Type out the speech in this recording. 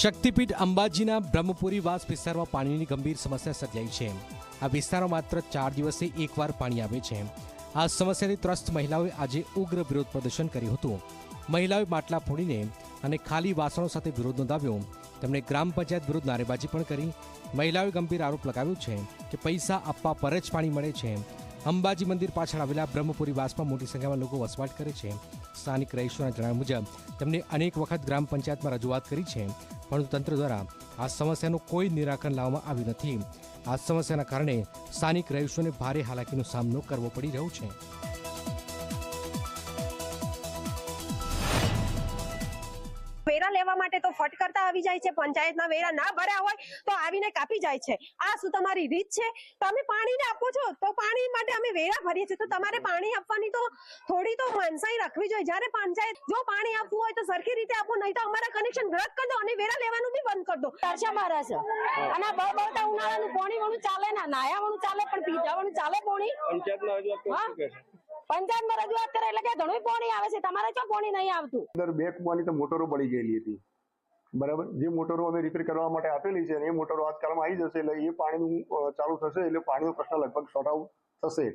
શક્તિપીઠ અંબાજીના બ્રહ્મપુરી વાસ વિસ્તારમાં પાણીની ગંભીર સમસ્યા સર્જાઈ છે. આ વિસ્તારમાં માત્ર ચાર દિવસે એકવાર પાણી આવે છે. આ સમસ્યાથી ત્રસ્ત મહિલાઓએ આજે ઉગ્ર વિરોધ પ્રદર્શન કર્યું હતું. મહિલાઓએ માટલા ફોડીને અને ખાલી વાસણો સાથે વિરોધ નોંધાવ્યો. તેમણે ગ્રામ પંચાયત વિરુદ્ધ નારેબાજી પણ કરી. મહિલાઓએ ગંભીર આરોપ લગાવ્યો છે કે પૈસા આપવા પર જ પાણી મળે છે. અંબાજી મંદિર પાછળ આવેલા બ્રહ્મપુરી વાસમાં મોટી સંખ્યામાં લોકો વસવાટ કરે છે. સ્થાનિક રહીશોના જણાવ્યા મુજબ, તેમણે અનેક વખત ગ્રામ પંચાયતમાં રજૂઆત કરી છે. પરંતુ તંત્ર દ્વારા આ સમસ્યાનું કોઈ નિરાકરણ લાવવામાં આવ્યું નથી. આ સમસ્યાના કારણે સ્થાનિક રહીશોને ભારે હાલાકીનો સામનો કરવો પડી રહ્યો છે. વેરા લેવા માટે તો ફટ કરતા આવી જાય છે. પંચાયતના વેરા ના ભર્યા હોય તો આવીને કાપી જાય છે. આ શું તમારી રીત છે? તમે પાણીને આપો છો. તો પાણી માટે અમે વેરા ભરીએ છીએ. તો તમારે પાણી આપવાની તો થોડી તો માનસાઈ રાખવી જોઈએ. જ્યારે પંચાયત જો પાણી આપવું હોય તો સરખી રીતે આપો નહીં તો અમારા કનેક્શન રદ કરી દો અને વેરા લેવાનું બી બંધ કરી દો. તરસા મારા છે. અને બહુ બહુ ઉનાળાનું પાણી વણું ચાલે ના નાયા વણું ચાલે પણ પીધા વણું ચાલે પાણી? પંચાયતમાં રજૂઆત કરી પંચાયતમાં રજૂઆત એટલે કે ઘણું પાણી આવે છે. તમારે ક્યાં પાણી નહીં આવતું? અંદર બે કુવાની તો મોટરો પડી ગયેલી હતી. બરાબર? જે મોટરો અમે રિપેર કરવા માટે આપેલી છે એ મોટરો આજકાલમાં આવી જશે એટલે એ પાણીનું ચાલુ થશે એટલે પાણીનો પ્રશ્ન લગભગ સોર્ટ આઉટ થશે.